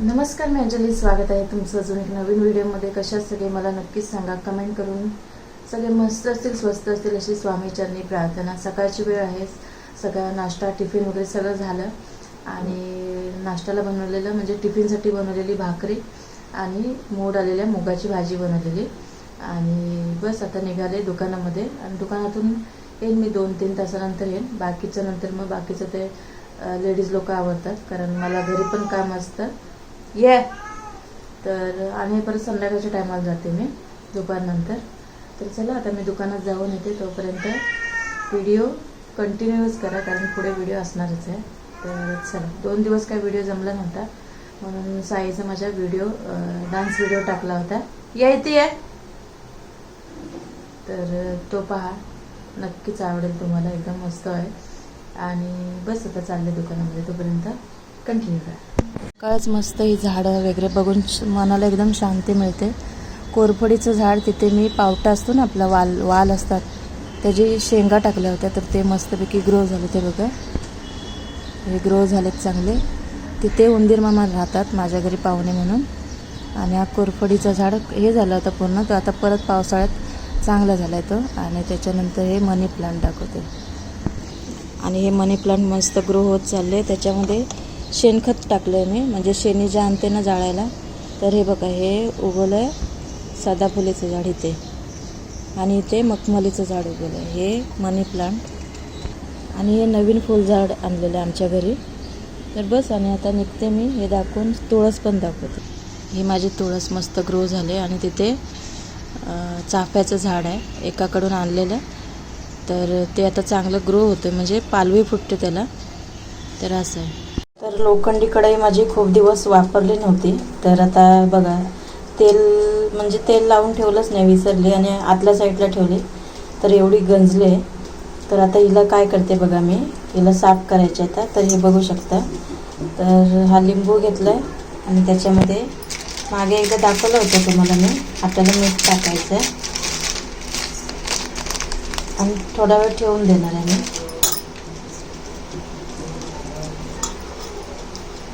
नमस्कार मी अंजली. स्वागत आहे तुमचं अजून एक नवीन व्हिडिओमध्ये. कशा सगळे? मला नक्कीच सांगा. कमेंट करून. सगळे मस्त असतील स्वस्त असतील अशी स्वामीचरणी प्रार्थना. सकाळची वेळ आहे. सगळा नाश्ता टिफिन वगैरे सगळं झालं. आणि नाश्त्याला बनवलेलं म्हणजे टिफिनसाठी बनवलेली भाकरी आणि मोड आलेल्या मुगाची भाजी बनवलेली. आणि बस आता निघाले दुकानामध्ये. आणि दुकानातून येईन मी दोन तीन तासानंतर येईन. बाकीचं नंतर मग बाकीचं ते लेडीज लोक आवडतात कारण मला घरी पण काम असतं. ये. तर आणि परत संध्याकाळच्या टायमाला जाते मी दुपारनंतर. तर चला आता मी दुकानात जाऊन येते तोपर्यंत व्हिडिओ कंटिन्यूच करा कारण पुढे व्हिडिओ असणारच आहे. तर चला दोन दिवस काय व्हिडिओ जमला नव्हता. म्हणून साईचा माझा व्हिडिओ डान्स व्हिडिओ टाकला होता. या इथे ये. तर तो पहा नक्कीच आवडेल तुम्हाला एकदम मस्त आहे. आणि बस आता चालले दुकानामध्ये तोपर्यंत. कंटिन्यू करा. काळच मस्त ही झाडं वगैरे बघून श- मनाला एकदम शांती मिळते. कोरफडीचं झाड तिथे मी पावटा असतो ना आपला वाल वाल असतात. त्याची शेंगा टाकल्या होत्या तर ते मस्तपैकी ग्रो झाले ते बघा. हे ग्रो झालेत चांगले. तिथे उंदीर मामा राहतात माझ्या घरी पाहुणे म्हणून. आणि हा कोरफडीचं झाड हे झालं होतं पूर्ण तर आता परत पावसाळ्यात चांगला झाला आहे तो. आणि त्याच्यानंतर हे मनी प्लांट दाखवते. आणि हे मनी प्लांट मस्त ग्रो होत चालले त्याच्यामध्ये शेणखत टाकलं आहे मी म्हणजे शेणी जे आणते ना जाळायला तर हे बघा हे उगवलं आहे सदाफुलीचं झाड इथे. आणि इथे मखमलीचं झाड उगवलं आहे हे मनी प्लांट. आणि हे नवीन फुलझाड आणलेलं आहे आमच्या घरी. तर बस आणि आता निघते मी. हे दाखवून तुळस पण दाखवते. ही माझी तुळस मस्त ग्रो झाले. आणि तिथे चाफ्याचं झाड आहे. एकाकडून आणलेलं. तर ते आता चांगलं ग्रो होतं म्हणजे पालवी फुटते त्याला. तर असं आहे. लोखंडी कढई माझी खूप दिवस वापरली नव्हती. तर आता बघा तेल म्हणजे तेल लावून ठेवलंच नाही विसरले आणि आतल्या साईडला ठेवले. तर एवढी गंजले. तर आता हिला काय करते बघा मी हिला साफ करायचे आता. तर हे बघू शकता. तर हा लिंबू घेतला आहे आणि त्याच्यामध्ये मागे एकदा दाखवलं होतं तुम्हाला मी. आपल्याला मीठ टाकायचं आहे आणि थोडा वेळ ठेवून देणार आहे मी.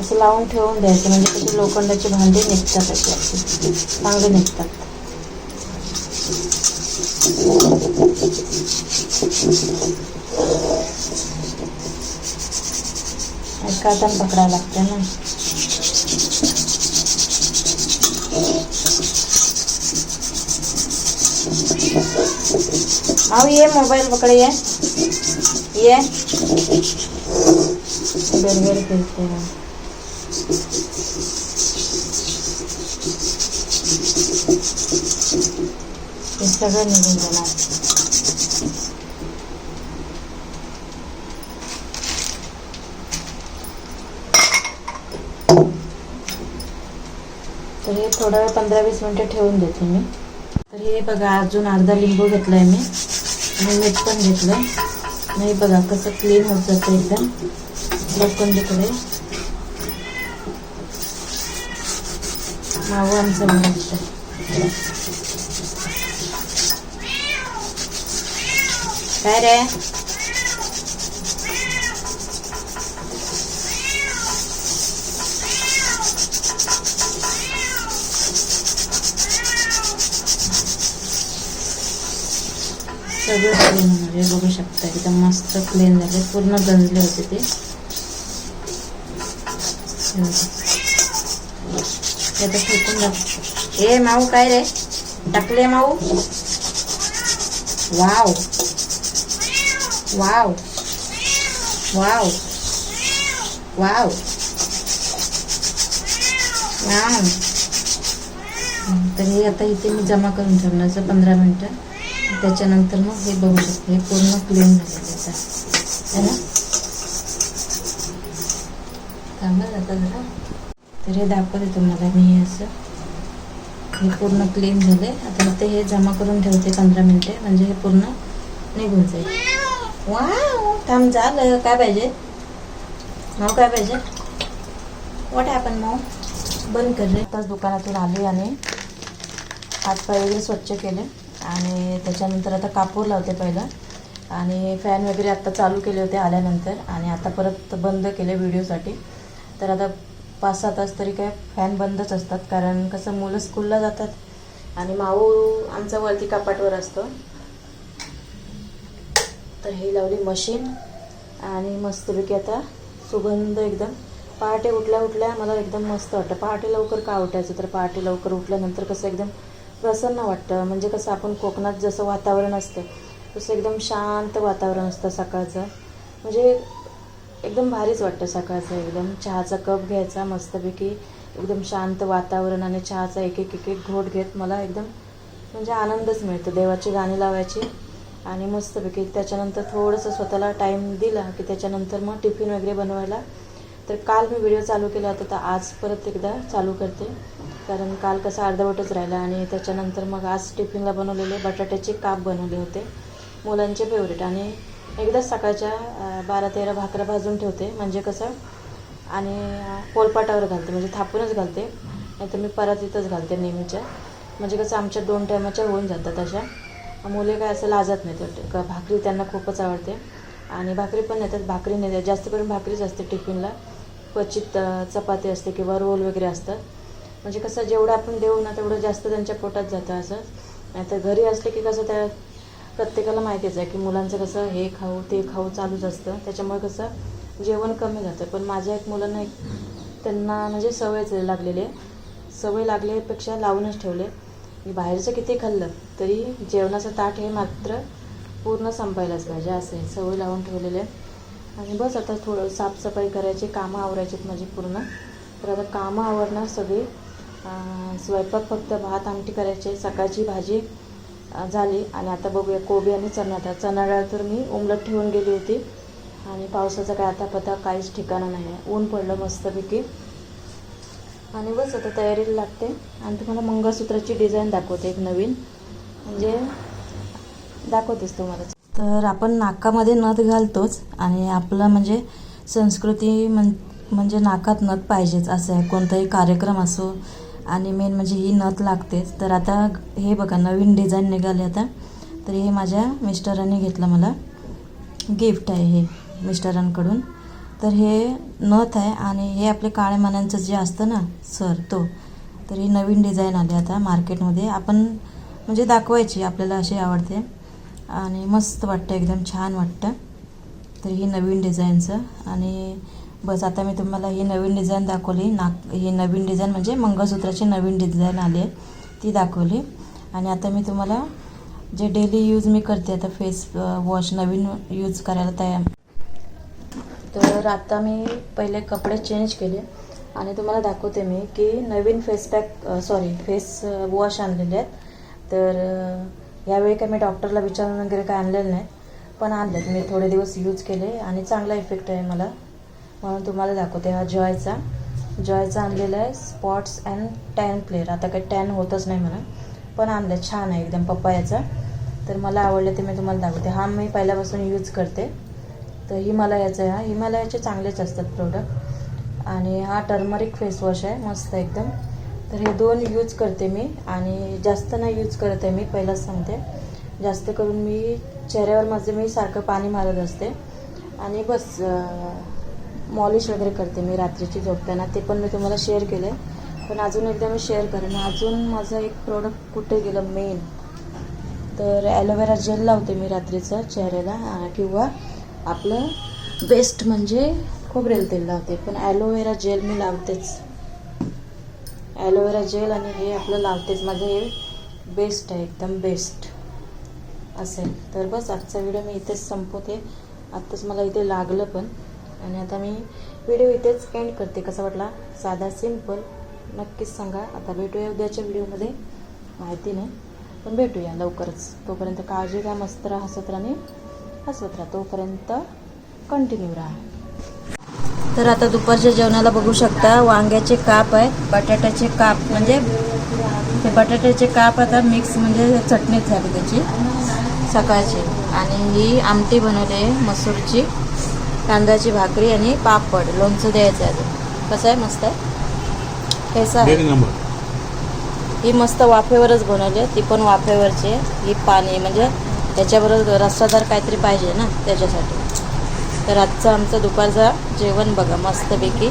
असं लावून ठेवून द्यायचं. म्हणजे त्याची लोखंडाची भांडी निघतात असे असे चांगले निघतात. एका पकडावं लागतं ना. अहो ये मोबाईल पकड ये. ये. गरगर फिरते हे सगळं निघून जाणार तर हे थोडा वेळ पंधरा वीस मिनटं ठेवून देते मी. तर हे बघा अजून अर्धा लिंबू घेतला आहे मी. आणि मीठ पण घेतलं नाही बघा कसं क्लीन होत जातं एकदम. लोखंडीकडे मावं आमचं म्हणायचं काय रे सगळं क्लीन होणार आहे बघू शकता एकदम मस्त क्लीन झाले पूर्ण गंजले होते ते हे फेकून ए माऊ काय रे? टाकले माऊ? Wow. Wow. Wow. Wow. Wow. तर हे आता इथे मी जमा करून ठेवण्याचं पंधरा मिनटं. त्याच्यानंतर मग हे बघू शकते. हे पूर्ण क्लीन झालेलं आहे ना? थांबा जाता जरा. तर हे दाखवते तुम्हाला मी हे असं. हे पूर्ण क्लीन झाले. आता ते हे जमा करून ठेवते पंधरा मिनटे. म्हणजे हे पूर्ण निघून जाईल. वा थांब झालं. काय पाहिजे? माऊ काय पाहिजे? वॉट आपण मग बंद कर रे. आताच दुकानातून आले आणि हातपाय वगैरे स्वच्छ केले. आणि त्याच्यानंतर आता कापूर लावते पहिलं. आणि फॅन वगैरे आत्ता चालू केले होते आल्यानंतर. आणि आता परत बंद केले व्हिडिओसाठी तर आता पाच सहा तास तरी काय फॅन बंदच असतात. कारण कसं मुलं स्कूलला जातात आणि माऊ आमचा वरती कपाटवर असतो. तर ही लावली मशीन आणि मस्तपैकी आता सुगंध एकदम. पहाटे उठल्या उठल्या मला एकदम मस्त वाटतं. पहाटे लवकर का उठायचं? तर पहाटे लवकर उठल्यानंतर कसं एकदम प्रसन्न वाटतं. म्हणजे कसं आपण कोकणात जसं वातावरण असतं तसं एकदम शांत वातावरण असतं सकाळचं. म्हणजे एकदम भारीच वाटतं सकाळचं. एकदम चहाचा कप घ्यायचा मस्तपैकी. एकदम शांत वातावरण आणि चहाचा एक एक एक एक घोट घेत मला एकदम म्हणजे आनंदच मिळतो. देवाची गाणी लावायची आणि मस्तपैकी त्याच्यानंतर थोडंसं स्वतःला टाईम दिला की त्याच्यानंतर मग टिफिन वगैरे बनवायला. तर काल मी व्हिडिओ चालू केला होता तर आज परत एकदा चालू करते. कारण काल कसं अर्धवटच राहिला आणि त्याच्यानंतर मग आज टिफिनला बनवलेले बटाट्याचे काप बनवले होते. मुलांचे फेवरेट आणि एकदाच सकाळच्या बारा तेरा भाकऱ्या भाजून ठेवते. म्हणजे कसं आणि पोलपाटावर घालते. म्हणजे थापूनच घालते. नाहीतर मी परत इथंच घालते नेहमीच्या. म्हणजे कसं आमच्या दोन टायमाच्या होऊन जातात अशा. मुले काय असं लाजत नाही तर भाकरी त्यांना खूपच आवडते. आणि भाकरी पण नेतात. भाकरी नेतात. जास्त करून भाकरीच असते टिफिनला. क्वचित चपाती असते किंवा रोल वगैरे असतात. म्हणजे कसं जेवढं आपण देऊ ना तेवढं जास्त त्यांच्या पोटात जातं असं. नाहीतर घरी असले की कसं त्या प्रत्येकाला माहितीच आहे की मुलांचं कसं हे खाऊ ते खाऊ चालूच असतं. त्याच्यामुळे कसं जेवण कमी जातं. पण माझ्या एक मुलांना एक त्यांना म्हणजे सवयच लागलेली आहे. सवय लागल्यापेक्षा लावूनच ठेवले. मी बाहेरचं किती खाल्लं तरी जेवणाचं ताट हे मात्र पूर्ण संपायलाच पाहिजे. असं आहे. सवय लावून ठेवलेले आहे. आणि बस आता थोडं साफसफाई करायची कामं आवरायची माझी पूर्ण. तर आता कामं आवरणार सगळी. स्वयंपाक फक्त भात आमटी करायचे सकाळची भाजी झाली. आणि आता बघूया कोबी आणि चणा. डाळ चणा डाळ तर मी उमलत ठेवून गेली होती. आणि पावसाचा काय आता पता काहीच ठिकाणं नाही. आहे ऊन पडलं मस्तपैकी. आणि बस आता तयारीला लागते. आणि तुम्हाला मंगळसूत्राची डिझाईन दाखवते एक नवीन. म्हणजे दाखवतेच तुम्हाला. तर आपण नाकामध्ये नथ घालतोच. आणि आपलं म्हणजे संस्कृती म्हण म्हणजे नाकात नथ पाहिजेच. असं आहे. कोणताही कार्यक्रम असो आणि मेन म्हणजे ही नथ लागतेच. तर आता हे बघा नवीन डिझाईन निघाले आता. तर हे माझ्या मिस्टरांनी घेतलं मला. गिफ्ट आहे हे मिस्टरांकडून. तर हे नथ आहे आणि हे आपले काळ्या मानांचं जे असतं ना सर तो तर ही नवीन डिझाईन आली आता मार्केटमध्ये आपण म्हणजे दाखवायची आपल्याला अशी आवडते. आणि मस्त वाटतं एकदम छान वाटतं. तर ही नवीन डिझाईनचं आणि बस आता मी तुम्हाला ही नवीन डिझाईन दाखवली. नाक ही नवीन डिझाईन म्हणजे मंगळसूत्राची नवीन डिझाईन आली आहे. ती दाखवली. आणि आता मी तुम्हाला जे डेली यूज मी करते आता फेस वॉश नवीन यूज करायला तयार. तर आता मी पहिले कपडे चेंज केले. आणि तुम्हाला दाखवते मी की नवीन face pack sorry face wash आणलेले आहेत. तर यावेळी काय मी डॉक्टरला विचारून वगैरे काय आणलेलं नाही. पण आणलेत. मी थोडे दिवस यूज केले आणि चांगला इफेक्ट आहे मला. म्हणून तुम्हाला दाखवते हा जॉयचा. जॉयचा आणलेला आहे स्पॉट्स अँड टॅन क्लिअर आता काही टॅन होतच नाही म्हणा पण आणलं छान आहे एकदम पप्पायाचा. तर मला आवडलं ते मी तुम्हाला दाखवते. हा मी पहिल्यापासून यूज करते. तर हिमालयाचा आहे हा. हिमालयाचे चांगलेच असतात प्रोडक्ट आणि हा टर्मरिक फेसवॉश आहे. मस्त एकदम. तर हे दोन यूज करते मी. आणि जास्त नाही यूज करत आहे मी. पहिलाच सांगते. जास्त करून मी चेहऱ्यावर माझं मी सारखं पाणी मारत असते. आणि बस मॉलिश वगैरे करते मी रात्रीची झोपताना. ते पण मी तुम्हाला शेअर केलं आहे पण अजून एकदा मी शेअर करेन. अजून माझं एक प्रोडक्ट कुठे गेलं मेन तर ॲलोवेरा जेल लावते मी रात्रीचं चेहऱ्याला. किंवा आपलं बेस्ट म्हणजे खोबरेल तेल लावते. पण ॲलोवेरा जेल मी लावतेच. ॲलोवेरा जेल आणि हे आपलं लावतेच. माझं हे बेस्ट आहे एकदम बेस्ट असेल तर बस आजचा व्हिडिओ मी इथेच संपवते. आत्ताच मला इथे लागलं पण. आणि आता मी व्हिडिओ इथेच एंड करते. कसा वाटला? साधा सिंपल नक्कीच सांगा. आता भेटूया उद्याच्या व्हिडिओमध्ये माहिती नाही. पण भेटूया लवकरच. तोपर्यंत काळजी घ्या मस्त राहा हसत राहा हसत राहा. तोपर्यंत कंटिन्यू राहा. तर आता दुपारच्या जेवणाला बघू शकता. वांग्याचे काप आहेत बटाट्याचे काप. म्हणजे ते बटाट्याचे काप आता मिक्स म्हणजे चटणीच झाली त्याची. सकाळची. आणि ही आमटी बनवली आहे मसूरची. कांद्याची भाकरी आणि पापड लोणचं द्यायचं आहे कसं आहे? मस्त आहे? कैसा आहे? ही मस्त वाफेवरच बनवली आहे. ती पण वाफेवरची आहे. ही पाणी म्हणजे त्याच्याबरोबर रस्सादार काहीतरी पाहिजे ना त्याच्यासाठी. तर आजचं आमचं दुपारचं जेवण बघा मस्तपैकी.